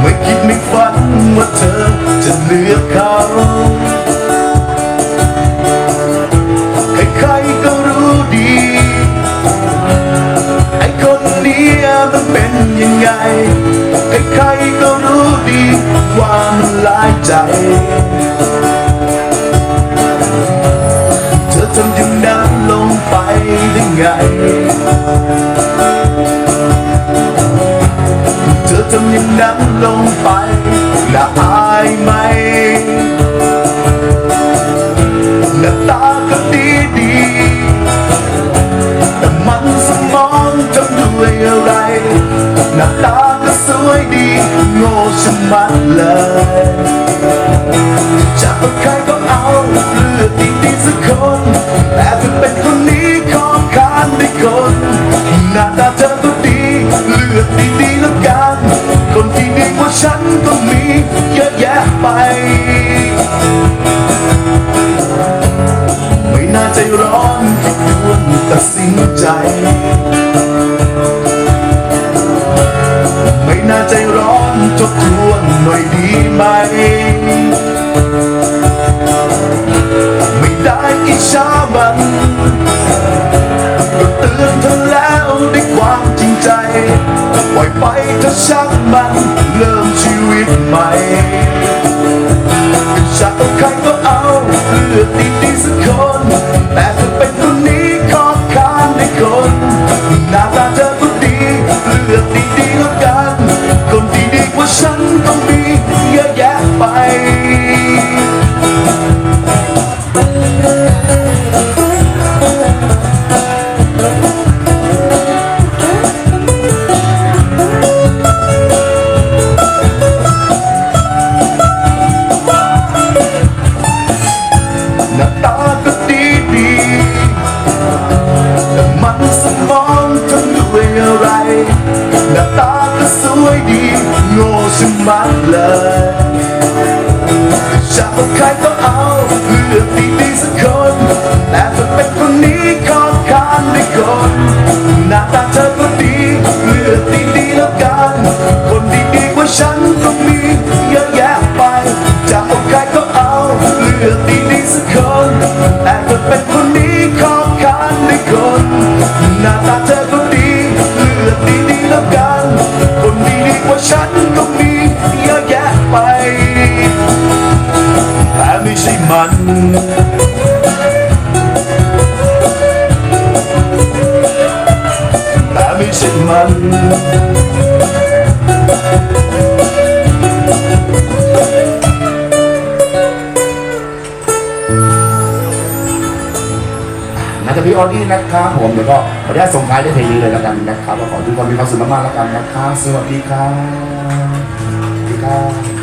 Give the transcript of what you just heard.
ไม่คิดไม่ฝันว่าเธอจะเลือกเขาใครๆก็รู้ดี ไอ้คนนี้มันเป็นยังไง ใครๆก็รู้ดีว่ามันหลายใจ เธอทำอย่งนั้นลงไปละอายไหมหน้าตาก็ดีดีแต่มันสมองทำด้วยอะไรหน้าตาก็สวยดีโง่ชะมัดเลยจะเอาใครก็เอาเลือกดีๆสักคนแต่ถ้าเป็นคนนี้ขอคานได้คนหน้าตาเธอก็ดีเลือกดีๆแล้วกัน นที่ดีกว่าฉันก็มีเยอะแยะไป ไม่น่าใจร้อนที่ด่วนตัดสินใจ ไม่น่าใจร้อนทบทวนหน่อยดีไหม ไม่ได้อิจฉามันก็เตือนเธอแล้วด้วยความจริงใจ ปล่อยไปเธอช่างมัน ไหมจะเอาใครก็เอาเลือกดีๆสักคนแต่จะเป็น หน้าตาก็ดีดีแต่มันสมองทำด้วยอะไร หน้าตาก็สวยดีโง่ชะมัดเลยจะเอาใครก็เอาเลือก แต่ถ้าเป็นคนนี้ขอคานด้วยคน หน้าตาเธอก็ดีเลือกดีๆแล้วกัน คนดีๆกว่าฉันก็มีเยอะแยะไป แต่ไม่ใช่มันแต่ไม่ใช่มัน น่าจะพี่ออดี้นะครับผมเดี๋ยวก็ขออนุญาตส่งท้ายด้วยเพลงนี้เลยแล้วกันนะครับก็ขอทุกคนมีความสุขมากๆแล้วกันนะครับสวัสดีครับสวัสดีครับ